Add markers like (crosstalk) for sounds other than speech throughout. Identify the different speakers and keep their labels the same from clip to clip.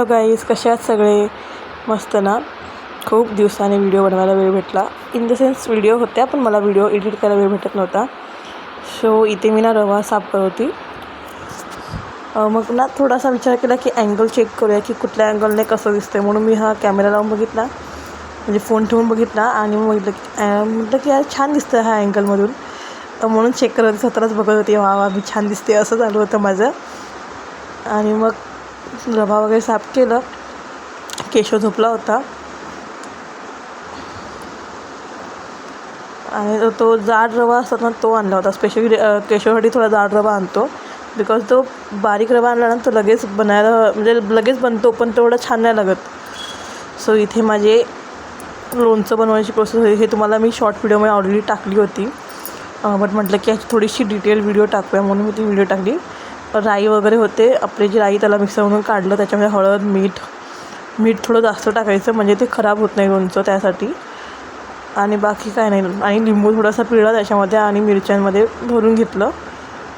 Speaker 1: Hello guys कसे आहात सगळे? मस्त ना? खूप दिवसाने व्हिडिओ बनवायला वेळ भेटला. इन द सेन्स व्हिडिओ होत्या पण मला व्हिडिओ एडिट करायला वेळ भेटत नव्हता. सो इथे मी ना रवा साफ करत होती मग ना थोडासा विचार केला की अँगल चेक करूया की कुठल्या अँगलने कसं दिसतं म्हणून मी हा कॅमेरा लावून बघितला. म्हणजे फोन ठेवून बघितला आणि मग म्हटलं की म्हटलं की यार छान दिसतं ह्या अँगलमधून तर म्हणून चेक करत स्वतःलाच बघत होती वा वा मी छान दिसते असं चालू होतं माझं. आणि मग रवा वगैरे साफ केलं. केशव झोपला होता. आणि तो- जाड रवा असतात ना तो आणला होता. स्पेशली केशवसाठी थोडा जाड रवा आणतो. बिकॉज तो बारीक रवा आणला ना तो लगेच बनायला म्हणजे लगेच बनतो पण तेवढं छान नाही लागत. सो इथे माझे लोणचं बनवायची प्रोसेस हे तुम्हाला मी शॉर्ट व्हिडिओमध्ये ऑलरेडी टाकली होती. बट म्हटलं की ह्याची थोडीशी डिटेल व्हिडिओ टाकूया म्हणून मी ती व्हिडिओ टाकली. राई वगैरे होते. आपली जी राई त्याला मिक्सरमधून काढलं त्याच्यामध्ये हळद मीठ मीठ थोडं जास्त टाकायचं म्हणजे ते खराब होत नाही लोणचं त्यासाठी. आणि बाकी काय नाही. आणि लिंबू थोडासा पिळला त्याच्यामध्ये आणि मिरच्यांमध्ये भरून घेतलं.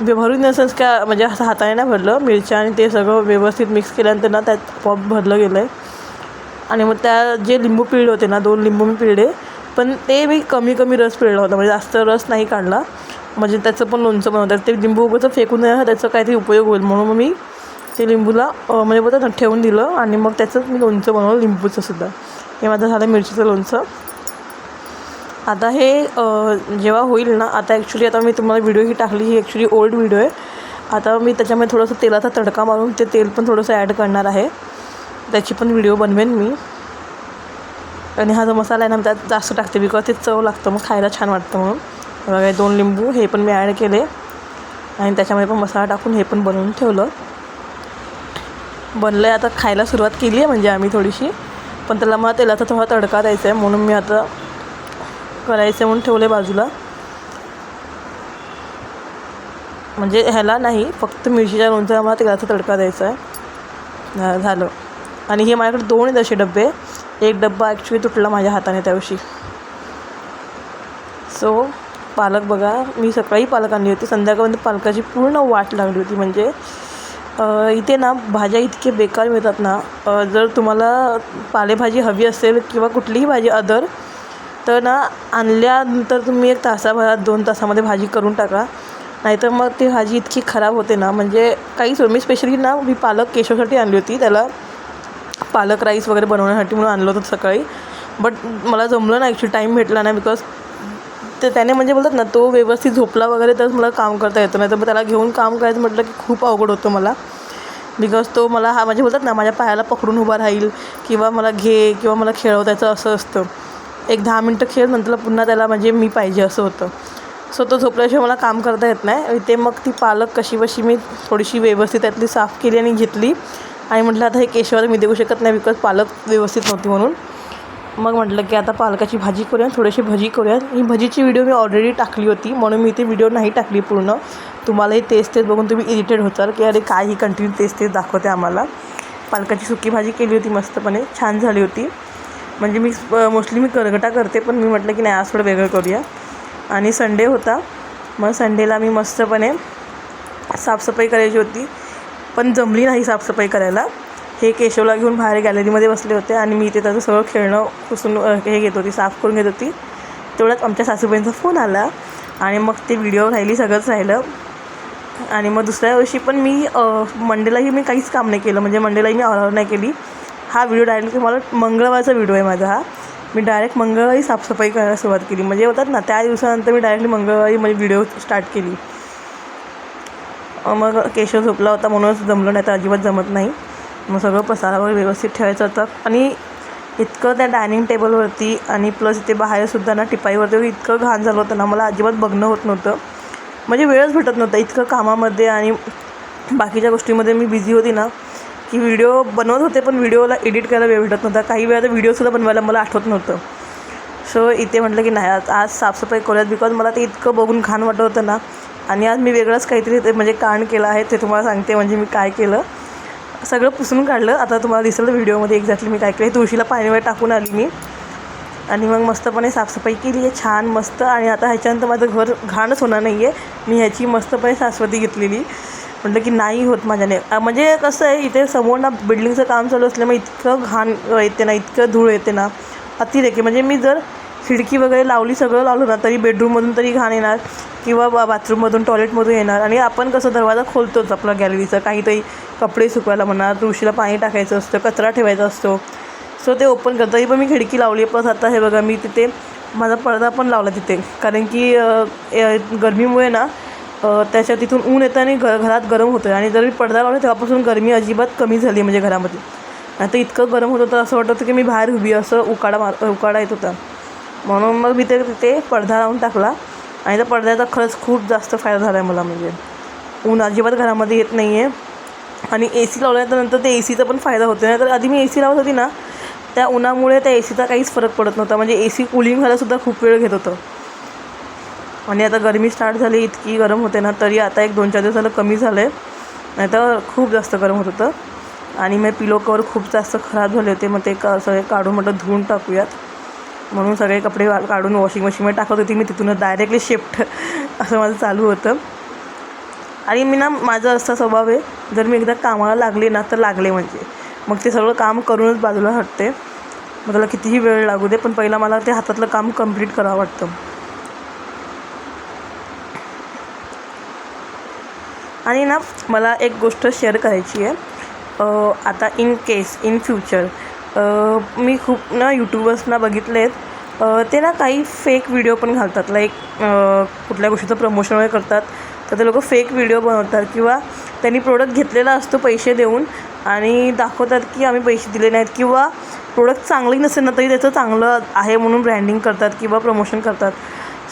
Speaker 1: भरून इन सेन्स काय म्हणजे असं हाताने नाही भरलं. मिरच्या आणि ते सगळं व्यवस्थित मिक्स केल्यानंतर ना त्यात पॉप भरलं गेलं आहे आणि मग त्या जे लिंबू पिळले होते ना दोन लिंबू मी पिळले. पण ते मी कमी कमी रस पिळला होता. म्हणजे जास्त रस नाही काढला. म्हणजे त्याचं पण लोणचं बनवतात. ते लिंबू उगाचं फेकून नये त्याचा काहीतरी उपयोग होईल. म्हणून मग मी ते लिंबूला म्हणजे बोलतात ठेवून दिलं आणि मग त्याचंच मी लोणचं बनवलं लिंबूचं सुद्धा. हे माझं झालं मिरचीचं लोणचं. आता हे जेव्हा होईल ना आता ॲक्च्युली आता मी तुम्हाला व्हिडिओ ही टाकली ही ॲक्च्युली ओल्ड व्हिडिओ आहे. आता मी त्याच्यामध्ये थोडंसं तेलाचा तडका मारून ते तेल पण थोडंसं ॲड करणार आहे. त्याची पण व्हिडिओ बनवेन मी. आणि हा जो मसाला आहे ना त्यात जास्त टाकते बिकॉज ते चव लागतं मग खायला छान वाटतं म्हणून. बघा दोन लिंबू हे पण मी ॲड केले. आणि त्याच्यामध्ये पण मसाला टाकून हे पण बनवून ठेवलं. बनलं आहे आता खायला सुरुवात केली आहे म्हणजे आम्ही थोडीशी. पण त्याला मला तेलाचा थोडा तडका द्यायचा आहे म्हणून मी आता करायचं आहे म्हणून ठेवलं आहे बाजूला. म्हणजे ह्याला नाही फक्त मिरचीच्या लोणच्याला मला तेलाचा तडका द्यायचा आहे. झालं. आणि हे माझ्याकडे दोन आहेत असे डबे एक डब्बा ॲक्च्युली तुटला माझ्या हाताने त्या दिवशी सो पालक बघा मी सकाळी पालक आणली होती संध्याकाळपर्यंत पालकाची पूर्ण वाट लागली होती. म्हणजे इथे ना भाज्या इतके बेकार मिळतात ना जर तुम्हाला पालेभाजी हवी असेल किंवा कुठलीही भाजी अदर तर ना आणल्यानंतर तुम्ही एक तासाभरात दोन तासामध्ये भाजी करून टाका. नाहीतर मग ती भाजी इतकी खराब होते ना म्हणजे काही मी स्पेशली ना मी पालक केशवसाठी आणली होती. त्याला पालक राईस वगैरे बनवण्यासाठी म्हणून आणलं होतं सकाळी. बट मला जमलं ना ॲक्च्युली टाईम भेटला नाही बिकॉज तर त्याने म्हणजे बोलतात ना तो व्यवस्थित झोपला वगैरे तरच मला काम करता येतं. नाही तर मग त्याला घेऊन काम करायचं म्हटलं की खूप अवघड होतं मला. बिकॉज तो मला हा म्हणजे बोलतात ना माझ्या पायाला पकडून उभा राहील किंवा मला घे किंवा मला खेळवतायचं असं असतं. एक दहा मिनटं खेळ नंतर पुन्हा त्याला म्हणजे मी पाहिजे असं होतं. सो तो झोपल्याशिवाय मला काम करता येत नाही. ते मग ती पालक कशी बशी मी थोडीशी व्यवस्थित त्यातली साफ केली आणि घेतली. आणि म्हटलं आता हे केशवाला मी देऊ शकत नाही बिकॉज पालक व्यवस्थित नव्हती म्हणून. मग म्हटलं की आता पालकाची भाजी करूया थोडीशी भजी करूया. ही भजीची व्हिडिओ मी ऑलरेडी टाकली होती. म्हणून मी ती व्हिडिओ नाही टाकली पूर्ण. तुम्हालाही तेच तेच बघून तुम्ही इरिटेड होताल की अरे काय ही कंटिन्यू तेच तेच दाखवते आम्हाला. पालकाची सुकी भाजी केली होती मस्तपणे. छान झाली होती. म्हणजे मी मोस्टली मी करगटा करते पण मी म्हटलं की नाही आज थोडं वेगळं करूया. आणि संडे होता. मग संडेला मी मस्तपणे साफसफाई करायची होती. पण जमली नाही साफसफाई करायला. हे केशवला घेऊन बाहेर गॅलरीमध्ये बसले होते आणि मी इथे त्याचं सगळं खेळणं पुसून हे घेत होती साफ करून घेत होती. तेवढ्यात आमच्या सासूबाईंचा फोन आला आणि मग ते व्हिडिओ राहिली सगळंच राहिलं. आणि मग दुसऱ्या दिवशी पण मी मंडेलाही मी काहीच काम नाही केलं. म्हणजे मंडेलाही मी ऑर्डर नाही केली. हा व्हिडिओ डायरेक्ट मला मंगळवारचा व्हिडिओ आहे माझा हा. मी डायरेक्ट मंगळवारी साफसफाई करायला सुरुवात केली. म्हणजे होतात ना त्या दिवसानंतर मी डायरेक्टली मंगळवारी म्हणजे व्हिडिओ स्टार्ट केली. मग केशव झोपला होता म्हणूनच जमलं नाही तर अजिबात जमत नाही. मग सगळं पसारा वगैरे व्यवस्थित ठेवायचं होतं. आणि इतकं त्या डायनिंग टेबलवरती आणि प्लस इथे बाहेरसुद्धा ना टिपाईवरती इतकं घाण झालं होतं ना मला अजिबात बघणं होत नव्हतं. म्हणजे वेळच भेटत नव्हता इतकं कामामध्ये आणि बाकीच्या गोष्टीमध्ये मी बिझी होती ना की व्हिडिओ बनवत होते पण व्हिडिओला एडिट करायला वेळ भेटत नव्हता. काही वेळा तर व्हिडिओसुद्धा बनवायला मला आठवत नव्हतं. सो इथे म्हटलं की नाही आज आज साफसफाई करूयात बिकॉज मला ते इतकं बघून घाण वाटत होतं ना. आणि आज मी वेगळंच काहीतरी ते म्हणजे कांड केलं आहे ते तुम्हाला सांगते म्हणजे मी काय केलं. सगळं पुसून काढलं. आता तुम्हाला दिसेल व्हिडिओमध्ये एक्झॅक्टली मी काय केलं तुळशीला पाणी वगैरे टाकून आली मी. आणि मग मस्तपणे साफसफाई केली आहे. छान मस्त. आणि आता ह्याच्यानंतर माझं घर घाणच होणार नाही आहे मी ह्याची मस्तपणे शाश्वती घेतलेली. म्हटलं की नाही होत माझ्याने. म्हणजे कसं आहे इथे समोर ना बिल्डिंगचं काम चालू असल्यामुळे इतकं घाण येते ना इतकं धूळ येते ना. अतिरेकी. म्हणजे मी जर खिडकी वगैरे लावली सगळं लावलं ना तरी बेडरूममधून तरी घाण येणार किंवा बा बाथरूममधून टॉयलेटमधून येणार. आणि आपण कसं दरवाजा खोलतोच आपला गॅलरीचा काहीतरी कपडे सुकवायला म्हणा तुळशीला पाणी टाकायचं असतं कचरा ठेवायचा असतो. सो ते ओपन करतं. तरी पण मी खिडकी लावली. प्लस आता हे बघा मी तिथे माझा पडदा पण लावला तिथे. कारण की गरमीमुळे ना त्याच्या तिथून ऊन येतं आणि घ घरात गरम होतं आणि जर मी पडदा लावला तेव्हापासून गरमी अजिबात कमी झाली म्हणजे घरामध्ये. आता इतकं गरम होत होतं असं वाटत होतं की मी बाहेर उभी असं उकाडा मार उकाडा येत होता. म्हणून मग मी ते तिथे पडदा लावून टाकला. आणि त्या पडद्याचा खरंच खूप जास्त फायदा झाला आहे मला म्हणजे. ऊन अजिबात घरामध्ये येत नाही आहे आणि ए सी लावल्यानंतर ते ए सीचा पण फायदा होतो नाही तर आधी मी ए सी लावत होती ना त्या उन्हामुळे त्या ए सीचा काहीच फरक पडत नव्हता. म्हणजे ए सी कुलिंग व्हायलासुद्धा खूप वेळ घेत होतं. आणि आता गरमी स्टार्ट झाली इतकी गरम होते ना तरी आता एक दोन चार दिवस झालं कमी झालं आहे नाही तर खूप जास्त गरम होत होतं. आणि मग पिलो कवर खूप जास्त खराब झाले होते. मग ते का सगळे काढून म्हटलं धुवून टाकूयात. म्हणून सगळे कपडे वा- काढून वॉशिंग मशीनमध्ये टाकत होती. मी तिथूनच डायरेक्टली शिफ्ट असं माझं चालू होतं. आणि मी ना माझा असा स्वभाव आहे जर मी एकदा कामाला लागले ना तर लागले म्हणजे. मग ते सगळं काम करूनच बाजूला हटते. मग त्याला कितीही वेळ लागू दे पण पहिला मला ते हातातलं काम कंप्लीट करावं वाटतं. आणि ना मला एक गोष्ट शेअर करायची आहे. आता इन केस इन फ्युचर मी खूप ना यूट्यूबर्सना बघितले आहेत ते ना काही फेक व्हिडिओ पण घालतात. लाईक कुठल्या गोष्टीचं प्रमोशन वगैरे करतात. तर ते लोक फेक व्हिडिओ बनवतात किंवा त्यांनी प्रोडक्ट घेतलेला असतो पैसे देऊन आणि दाखवतात की आम्ही पैसे दिले नाहीत किंवा प्रोडक्ट चांगले नसेल ना तरी त्याचं चांगलं आहे म्हणून ब्रँडिंग करतात किंवा प्रमोशन करतात.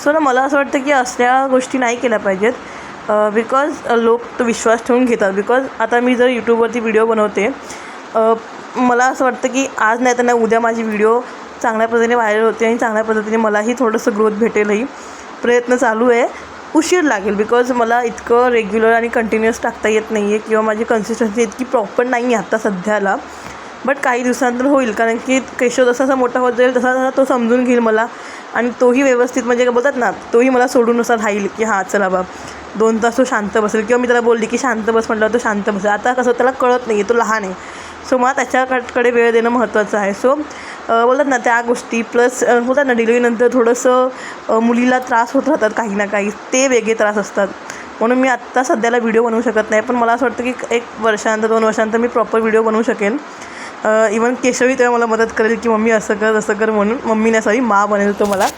Speaker 1: सो ना मला असं वाटतं की असल्या गोष्टी नाही केल्या पाहिजेत. बिकॉज लोक तो विश्वास ठेवून घेतात. बिकॉज आता मी जर यूट्यूबवरती व्हिडिओ बनवते मला असं वाटतं की आज नाही तर नाही उद्या माझी व्हिडिओ चांगल्या पद्धतीने व्हायरल होते आणि चांगल्या पद्धतीने मलाही थोडंसं ग्रोथ भेटेलही. प्रयत्न चालू आहे. उशीर लागेल बिकॉज मला इतकं रेग्युलर आणि कंटिन्युअस टाकता येत नाही आहे किंवा माझी कन्सिस्टन्सी इतकी प्रॉपर नाही आहे आत्ता सध्याला. बट काही दिवसानंतर होईल कारण की केशव जसा जसा मोठा होत जाईल तसा तसा तो समजून घेईल मला. आणि तोही व्यवस्थित म्हणजे काय बोलतात ना तोही मला सोडून असा राहील की हां चला बा. दोन तास तो शांत बसेल. किंवा मी त्याला बोलली की शांत बस म्हटलं तो शांत बसेल. आता कसं त्याला कळत नाही आहे तो लहान आहे. सो मला त्याच्याकडे वेळ देणं महत्त्वाचं आहे. सो बोलतात ना त्या गोष्टी प्लस बोलतात ना डिलिव्हरीनंतर थोडंसं मुलीला त्रास होत राहतात काही ना काही. ते वेगळे त्रास असतात. म्हणून मी आत्ता सध्याला व्हिडिओ बनवू शकत नाही. पण मला असं वाटतं की एक वर्षानंतर दोन वर्षानंतर मी प्रॉपर व्हिडिओ बनवू शकेन. इवन केशवही तेव्हा मला मदत करेल की मम्मी असं कर असं कर म्हणून. मम्मी नाही सॉरी मा बनेल तो मला.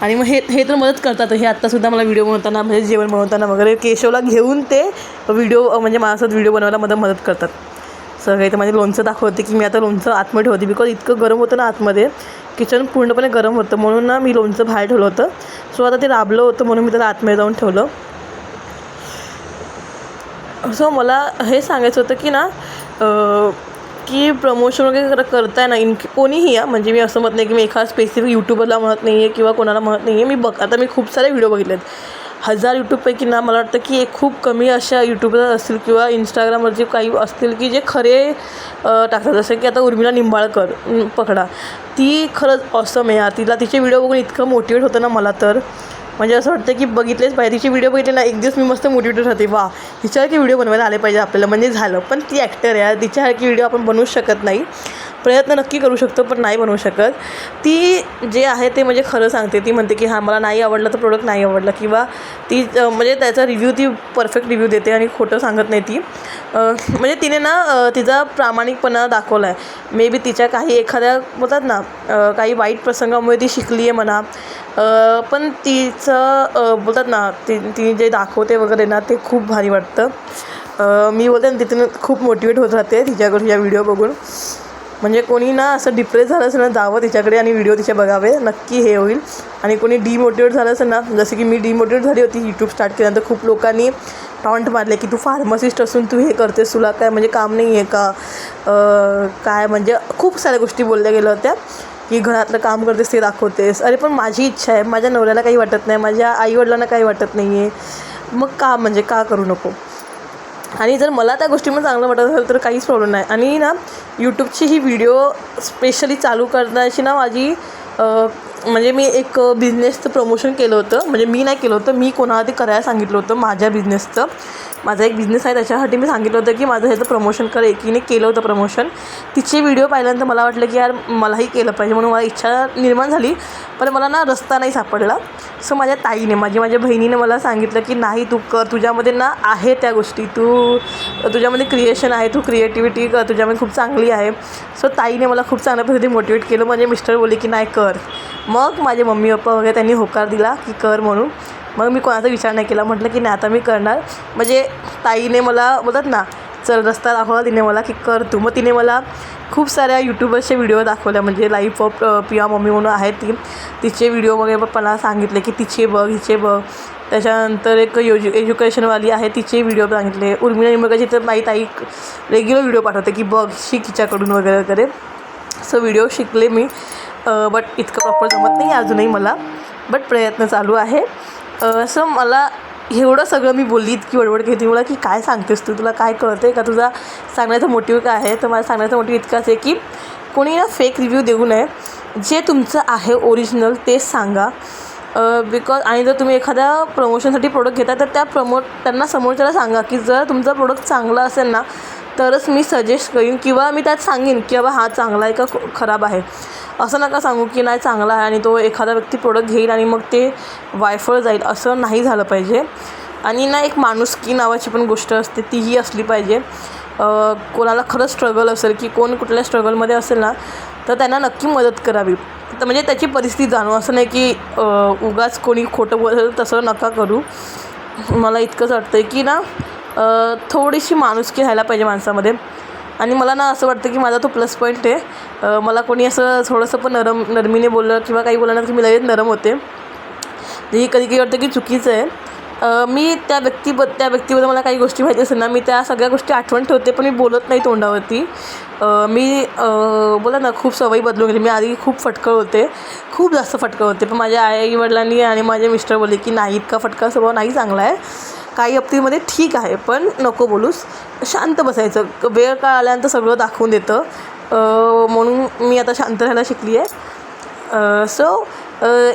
Speaker 1: आणि मग हे हे तर मदत करतात. हे आत्तासुद्धा मला व्हिडिओ बनवताना म्हणजे जेवण बनवताना वगैरे केशवला घेऊन ते व्हिडिओ म्हणजे माझ्यासोबत व्हिडिओ बनवायला मदत मदत करतात. सगळे तर माझे लोणचं दाखवते की मी आता लोणचं आतमध्ये ठेवते बिकॉज इतकं गरम होतं ना आतमध्ये. किचन पूर्णपणे गरम होतं. म्हणून ना मी लोणचं बाहेर ठेवलं होतं. सो आता ते राबलं होतं म्हणून मी त्याला आतमध्ये जाऊन ठेवलं. सो मला हे सांगायचं होतं की ना की प्रमोशन वगैरे करताय ना इन कोणीही या म्हणजे मी असं म्हणत नाही की मी एखादा स्पेसिफिक यूट्यूबरला म्हणत नाही आहे किंवा कोणाला म्हणत नाही आहे मी बघ आता मी खूप सारे व्हिडिओ बघितले आहेत हजार यूट्यूबपैकी ना मला वाटतं की एक खूप कमी अशा यूट्यूबर असतील किंवा इंस्टाग्रामवरचे काही असतील की जे खरे टाकतात. जसं की आता उर्मिला निंबाळकर पकडा. ती खरंच ऑसम आहे. तिला तिचे व्हिडिओ बघून इतकं मोटिवेट होतं ना मला तर. म्हणजे असं वाटतं की बघितलेच पाहिजे. तिचे व्हिडिओ बघितले ना एक दिवस मी मस्त मोटिवेटेड राहते वा हिच्यासारखे व्हिडिओ बनवायला आले पाहिजे आपल्याला. म्हणजे झालं. पण ती ॲक्टर आहे. तिच्यासारखी व्हिडिओ आपण बनवूच शकत नाही. प्रयत्न नक्की करू शकतो पण नाही बनवू शकत. ती जे आहे ते म्हणजे खरं सांगते. ती म्हणते की हां मला नाही आवडलं तर प्रोडक्ट नाही आवडलं. किंवा ती म्हणजे त्याचा रिव्ह्यू ती परफेक्ट रिव्ह्यू देते आणि खोटं सांगत नाही ती. म्हणजे तिने ना तिचा प्रामाणिकपणा दाखवला आहे मे बी तिच्या काही एखाद्या बोलतात ना काही वाईट प्रसंगामुळे ती शिकली आहे म्हणा पण तिचं बोलतात ना ती ती जे दाखवते वगैरे ना ते खूप भारी वाटतं. मी बोलते ना तिथून खूप मोटिवेट होत राहते तिच्याकडून या व्हिडिओ बघून. म्हणजे कोणी ना असं डिप्रेस झालं असेल ना जावं तिच्याकडे आणि व्हिडिओ तिचे बघावे. नक्की हे होईल. आणि कोणी डिमोटिवेट झालं असेल ना जसं की मी डिमोटिवेट झाली होती यूट्यूब स्टार्ट केल्यानंतर खूप लोकांनी टॉन्ट मारले की तू फार्मसिस्ट असून तू हे करतेस तुला काय म्हणजे काम नाही आहे का काय म्हणजे खूप साऱ्या गोष्टी बोलल्या गेल्या होत्या की घरातलं काम करतेस ते दाखवतेस. अरे पण माझी इच्छा आहे. माझ्या नवऱ्याला काही वाटत नाही. माझ्या आईवडिलांना काही वाटत नाही आहे मग का म्हणजे का करू नको? आणि जर मला त्या गोष्टीमध्ये चांगलं वाटत असेल तर काहीच प्रॉब्लेम नाही. आणि ना यूट्यूबची ही व्हिडिओ स्पेशली चालू करण्याची ना माझी म्हणजे मी एक बिझनेसचं प्रमोशन केलं होतं. म्हणजे मी नाही केलं होतं मी कोणाला ते करायला सांगितलं होतं माझ्या बिझनेसचं माझा एक बिझनेस आहे त्याच्यासाठी मी सांगितलं होतं की माझं ह्याचं प्रमोशन कर. एकीने केलं होतं प्रमोशन तिचे व्हिडिओ पाहिल्यानंतर मला वाटलं की यार मलाही केलं पाहिजे म्हणून मला इच्छा निर्माण झाली. पण मला ना रस्ता नाही सापडला. सो माझ्या ताईने माझी माझ्या बहिणीने मला सांगितलं की नाही तू कर. तुझ्यामध्ये ना आहे त्या गोष्टी. तू तुझ्यामध्ये क्रिएशन आहे. तू क्रिएटिव्हिटी कर. तुझ्यामध्ये खूप चांगली आहे. सो ताईने मला खूप चांगल्या पद्धतीने मोटिवेट केलं. माझे मिस्टर बोलले की नाही कर. मग माझे मम्मी पप्पा वगैरे त्यांनी होकार दिला की कर म्हणून. मग मी कोणाचा विचार नाही केला. म्हटलं की नाही आता मी करणार. म्हणजे ताईने मला बोलतात ना चल रस्ता दाखवला तिने मला की कर तू. मग तिने मला खूप साऱ्या यूट्यूबर्सचे व्हिडिओ दाखवल्या. म्हणजे लाईफ ऑफ पिया मम्मी म्हणून आहे ती. तिचे व्हिडिओ वगैरे मला सांगितले की तिचे बघ हिचे बघ. त्याच्यानंतर एक योजु एज्युकेशनवाली आहे तिचे व्हिडिओ सांगितले. उर्मिला निमगाची तर माहीत ताई रेग्युलर व्हिडिओ पाठवते की बघ शिक हिच्याकडून वगैरे वगैरे. सो व्हिडिओ शिकले मी. बट इतकं प्रॉपर जमत नाही अजूनही मला. बट प्रयत्न चालू आहे. असं मला एवढं सगळं मी बोलली इतकी वडवड घेते मला की काय सांगतेस तू? तुला काय कळते का? तुझा सांगण्याचा मोटिव्ह काय आहे? तर मला सांगण्याचा मोटिव्ह इतकाच आहे की कोणी ना फेक रिव्ह्यू देऊ नये. जे तुमचं आहे ओरिजिनल तेच सांगा. बिकॉज आणि जर तुम्ही एखाद्या प्रमोशनसाठी प्रोडक्ट घेता तर त्या प्रमोट त्यांना समोरच्याला सांगा की जर तुमचा प्रोडक्ट चांगला असेल ना तरच मी सजेस्ट करीन किंवा मी त्यात सांगेन की बाबा हा चांगला आहे का खराब आहे. असं नका सांगू की नाही चांगला आहे आणि तो एखादा व्यक्ती प्रोडक्ट घेईल आणि मग ते वायफळ जाईल असं नाही झालं पाहिजे. आणि ना एक माणुसकी नावाची पण गोष्ट असते तीही असली पाहिजे. कोणाला खरंच स्ट्रगल असेल की कोण कुठल्या स्ट्रगलमध्ये असेल ना तर त्यांना नक्की मदत करावी. तर म्हणजे त्याची परिस्थिती जाणू. असं नाही की उगाच कोणी खोटं बोल तसं नका करू. मला इतकंच वाटतं आहे की ना थोडीशी माणुसकी राहायला पाहिजे माणसामध्ये. आणि मला ना असं वाटतं की माझा तो प्लस पॉईंट आहे. मला कोणी असं थोडंसं पण नरम नरमीने बोललं किंवा काही बोललं की मी लगेच नरम होते. हे कधी कधी वाटतं की चुकीचं आहे. मी त्या व्यक्तीब त्या व्यक्तीबद्दल मला काही गोष्टी माहिती असेल ना मी त्या सगळ्या गोष्टी आठवण ठेवते पण मी बोलत नाही तोंडावरती. मी बोला ना खूप सवयी बदलून गेली. मी आधी खूप फटकळ होते. खूप जास्त फटकळ होते. पण माझ्या आई वडिलांनी आणि माझे मिस्टर बोलले की नाही इतका फटका स्वभाव नाही चांगला आहे. काही बाबतीमध्ये ठीक आहे पण नको बोलूस. शांत बसायचं. वेळ काळ आल्यानंतर सगळं दाखवून देतं. म्हणून मी आता शांत राहायला शिकली आहे सो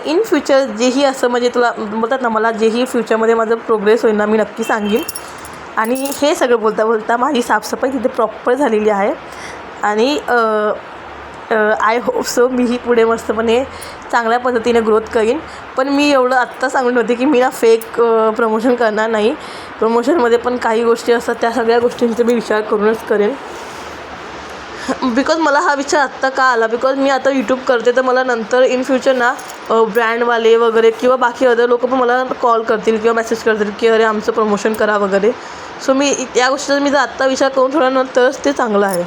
Speaker 1: इन फ्युचर जेही असं म्हणजे तुला बोलतात ना मला जेही फ्युचरमध्ये माझं प्रोग्रेस होईल ना मी नक्की सांगेन. आणि हे सगळं बोलता बोलता माझी साफसफाई तिथे प्रॉपर झालेली आहे. आणि आय होप सो मीही पुढे मस्तपणे चांगल्या पद्धतीने ग्रोथ करीन. पण मी एवढं आत्ता सांगून होते की मी ना फेक प्रमोशन करणार नाही. प्रमोशनमध्ये पण काही गोष्टी असतात त्या सगळ्या गोष्टींचा मी विचार करूनच करेन. बिकॉज मला हा विचार आत्ता का आला? बिकॉज मी आता यूट्यूब करते तर मला नंतर इन फ्युचर ना ब्रँडवाले वगैरे किंवा बाकी अदर लोक पण मला कॉल करतील किंवा मेसेज करतील की अरे आमचं प्रमोशन करा वगैरे. सो मी या गोष्टीचा मी जर आत्ता विचार करून ठेवल्यानंतरच ते चांगलं आहे.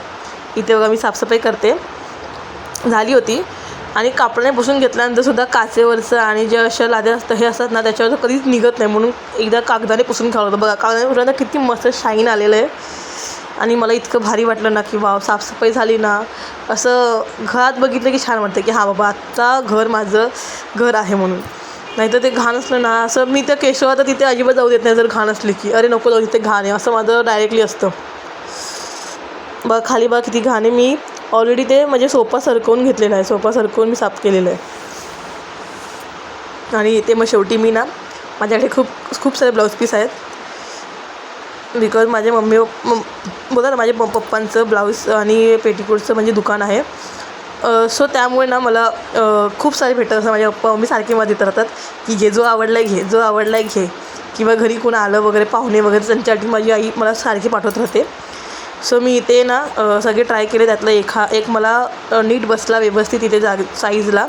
Speaker 1: इथे बघा मी साफसफाई करते. झाली होती. आणि कापडाने पुसून घेतल्यानंतर सुद्धा काचेवरचं आणि जे अशा लाद्या असतं हे असतात ना त्याच्यावर कधीच निघत नाही. म्हणून एकदा कागदाने पुसून खावं होतं बघा कागदाने पुसून किती मस्त शाईन आलेलं आहे. आणि मला इतकं भारी वाटलं ना की वाव साफसफाई झाली ना. असं घरात बघितलं की छान वाटतं की हां बाबा आत्ता घर माझं घर आहे म्हणून. नाहीतर ते घाण असलं ना असं मी त्या केशवा तर तिथे अजिबात जाऊ देत नाही जर घाण असली की. अरे नको जाऊ तिथे घाण आहे. असं माझं डायरेक्टली असतं. बघा खाली बघा किती घाण आहे. मी ऑलरेडी ते म्हणजे सोफा सरकवून घेतलेला आहे. सोफा सरकवून मी साफ केलेलं आहे. आणि ते मग शेवटी मी ना माझ्याकडे खूप खूप सारे ब्लाऊज पीस आहेत. बिकॉज माझे मम्मी बोला ना माझ्या पप्पांचं ब्लाऊज आणि पेटीकोटचं म्हणजे दुकान आहे. सो त्यामुळे ना मला खूप सारे भेटत असं माझ्या पप्पा मम्मी सारखे मला देत राहतात की घे जो आवडला आहे घे जो आवडला आहे घे. किंवा घरी कोण आलं वगैरे पाहुणे वगैरे त्यांच्यासाठी माझी आई मला सारखी पाठवत राहते. सो मी इथे ना सगळे ट्राय केले त्यातलं एखा एक मला नीट बसला व्यवस्थित इथे जाग साईजला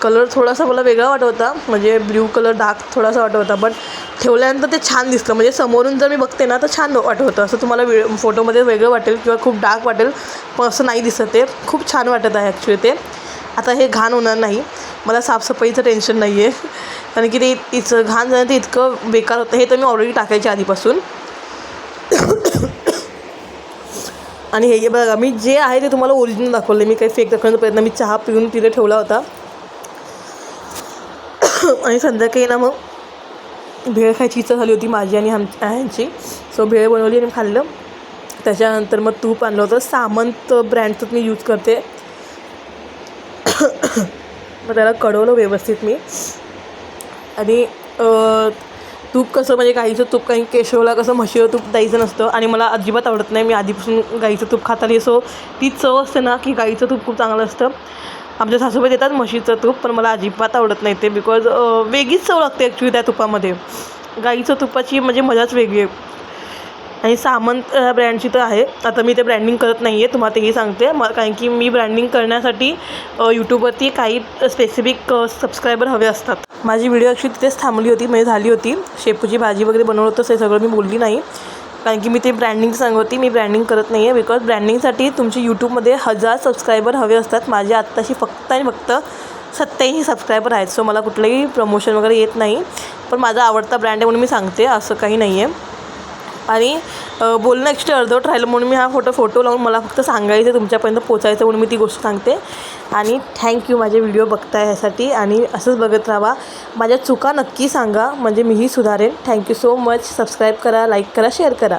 Speaker 1: कलर थोडासा मला वेगळा वाटत होता म्हणजे ब्ल्यू कलर डार्क थोडासा वाटत होता बट ठेवल्यानंतर ते छान दिसतं म्हणजे समोरून जर मी बघते ना तर छान वाटत होतं असं तुम्हाला वे फोटोमध्ये वेगळं वाटेल किंवा खूप डार्क वाटेल पण असं नाही दिसत ते खूप छान वाटत आहे ॲक्च्युली ते आता हे घाण होणार नाही मला साफसफाईचं टेन्शन नाही आहे कारण की ते इथं घाण झालं ते इतकं बेकार होतं हे तर मी ऑलरेडी टाकायचे आधीपासून आणि हे बघा मी जे आहे ते तुम्हाला ओरिजिनल दाखवले मी काही फेक दाखवण्याचा प्रयत्न मी चहा पिऊन तिथे ठेवला होता. (coughs) आणि संध्याकाळी ना मग भेळ खायची इच्छा झाली होती माझी आणि आम ह्यांची. सो भेळ बनवली आणि खाल्लं. त्याच्यानंतर मग तूप आणलं होतं. सामंत ब्रँडचं मी यूज करते. (coughs) मग त्याला कढवलं व्यवस्थित मी. आणि तूप कसं म्हणजे गाईचं तूप काही केशवला कसं म्हशीचं तूप द्यायचं नसतं आणि मला अजिबात आवडत नाही. मी आधीपासून गाईचं तूप खात आली. सो ती चव असते ना की गाईचं तूप खूप चांगलं असतं. आमच्या सासूबाई देतात म्हशीचं तूप पण मला अजिबात आवडत नाही ते बिकॉज वेगळीच चव लागते ॲक्च्युली त्या तुपामध्ये. गाईचं तुपाची म्हणजे मजाच वेगळी आहे. आणि सामंत ह्या ब्रँडची तर आहे. आता मी ते ब्रँडिंग करत नाही आहे तुम्हाला तेही सांगते. म कारण की मी ब्रँडिंग करण्यासाठी यूट्यूबवरती काही स्पेसिफिक सबस्क्रायबर हवे असतात. माझी व्हिडिओ ॲक्च्युली तिथेच थांबली होती म्हणजे झाली होती. शेपूची भाजी वगैरे बनवलं होतं ते सगळं मी बोलली नाही. कारण की मी ते ब्रँडिंग सांगत होती मी ब्रँडिंग करत नाही आहे बिकॉज ब्रँडिंगसाठी तुमचे यूट्यूबमध्ये हजार सबस्क्रायबर हवे असतात. माझे आत्ताशी फक्त आणि फक्त सत्याऐंशी सबस्क्रायबर आहेत. सो मला कुठलंही प्रमोशन वगैरे येत नाही. पण माझा आवडता ब्रँड आहे म्हणून मी सांगते असं काही नाही आहे आणि बोलणं एक्स्ट्रा अर्धवट राहिलं म्हणून मी हा फोटो फोटो लावून मला फक्त सांगायचं तुमच्यापर्यंत पोचायचं म्हणून मी ती गोष्ट सांगते. आणि थँक्यू माझे व्हिडिओ बघताय ह्यासाठी आणि असंच बघत राहा. माझ्या चुका नक्की सांगा म्हणजे मीही सुधारेन. Thank you so much subscribe करा लाईक करा शेअर करा.